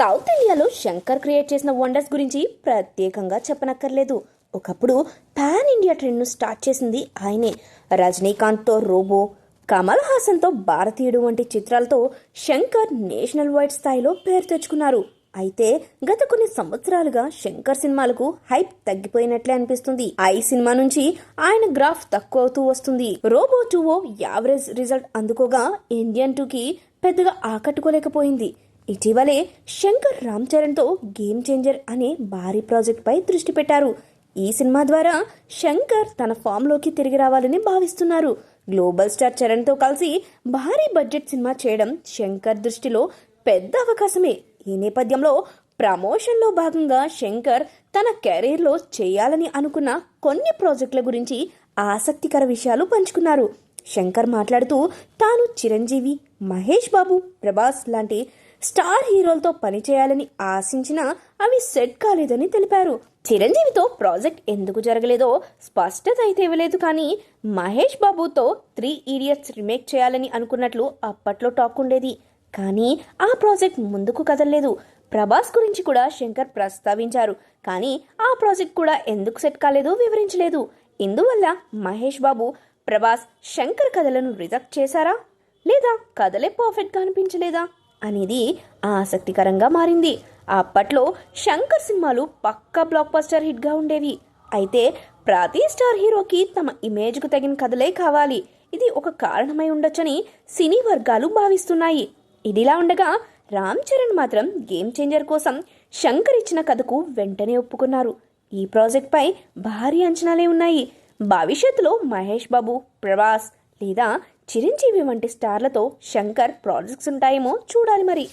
South ఇండియాలో Shankar create చేసిన wonders గురించి ప్రత్యేకంగా చెప్పనక్కర్లేదు. ఒకప్పుడు పాన్ ఇండియా ట్రెండ్ను స్టార్ట్ చేసింది ఆయనే. రజనీకాంత్తో రోబో కమల్ హాసన్తో భారతీయుడు వంటి చిత్రాలతో శంకర్ నేషనల్ వైడ్ స్థాయిలో పేరు తెచ్చుకున్నారు. అయితే గత కొన్ని సంవత్సరాలుగా శంకర్ సినిమాలకు హైప్ తగ్గిపోయినట్లే అనిపిస్తుంది. ఐ సినిమా నుంచి ఆయన గ్రాఫ్ తక్కువ అవుతూ వస్తుంది. Robo two O average result Indian Indian టూకి పెద్దగా ఆకట్టుకోలేకపోయింది. ఇటీవలే శంకర్ రామ్ చరణ్తో గేమ్ చేంజర్ అనే భారీ ప్రాజెక్ట్పై దృష్టి పెట్టారు. ఈ సినిమా ద్వారా శంకర్ తన ఫామ్లోకి తిరిగి రావాలని భావిస్తున్నారు. గ్లోబల్ స్టార్ చరణ్తో కలిసి భారీ బడ్జెట్ సినిమా చేయడం శంకర్ దృష్టిలో పెద్ద అవకాశమే. ఈ నేపథ్యంలో ప్రమోషన్లో భాగంగా శంకర్ తన కెరీర్లో చేయాలని అనుకున్న కొన్ని ప్రాజెక్టుల గురించి ఆసక్తికర విషయాలు పంచుకున్నారు. శంకర్ మాట్లాడుతూ తాను చిరంజీవి మహేష్ బాబు ప్రభాస్ లాంటి స్టార్ హీరోలతో పనిచేయాలని ఆశించినా అవి సెట్ కాలేదని తెలిపారు. చిరంజీవితో ప్రాజెక్ట్ ఎందుకు జరగలేదో స్పష్టత అయితే ఇవ్వలేదు కానీ మహేష్ బాబుతో త్రీ ఈడియట్స్ రిమేక్ చేయాలని అనుకున్నట్లు అప్పట్లో టాక్ ఉండేది. కానీ ఆ ప్రాజెక్ట్ ముందుకు కదలలేదు. ప్రభాస్ గురించి కూడా శంకర్ ప్రస్తావించారు. కానీ ఆ ప్రాజెక్ట్ కూడా ఎందుకు సెట్ కాలేదో వివరించలేదు. ఇందువల్ల మహేష్ బాబు ప్రభాస్ శంకర్ కథలను రిజెక్ట్ చేశారా? లేదా కథలే పర్ఫెక్ట్గా అనిపించలేదా? అనేది ఆసక్తికరంగా మారింది. అప్పట్లో శంకర్ సినిమాలు పక్కా బ్లాక్ బస్టర్ హిట్గా ఉండేవి. అయితే ప్రతి స్టార్ హీరోకి తమ ఇమేజ్కు తగిన కథలే కావాలి. ఇది ఒక కారణమై ఉండొచ్చని సినీ వర్గాలు భావిస్తున్నాయి. ఇదిలా ఉండగా రామ్ చరణ్ మాత్రం గేమ్ చేంజర్ కోసం శంకర్ ఇచ్చిన కథకు వెంటనే ఒప్పుకున్నారు. ఈ ప్రాజెక్ట్పై భారీ అంచనాలే ఉన్నాయి. భవిష్యత్తులో మహేష్ బాబు ప్రభాస్ లేదా చిరంజీవి వంటి స్టార్లతో శంకర్ ప్రాజెక్ట్స్ ఉంటాయేమో చూడాలి మరి.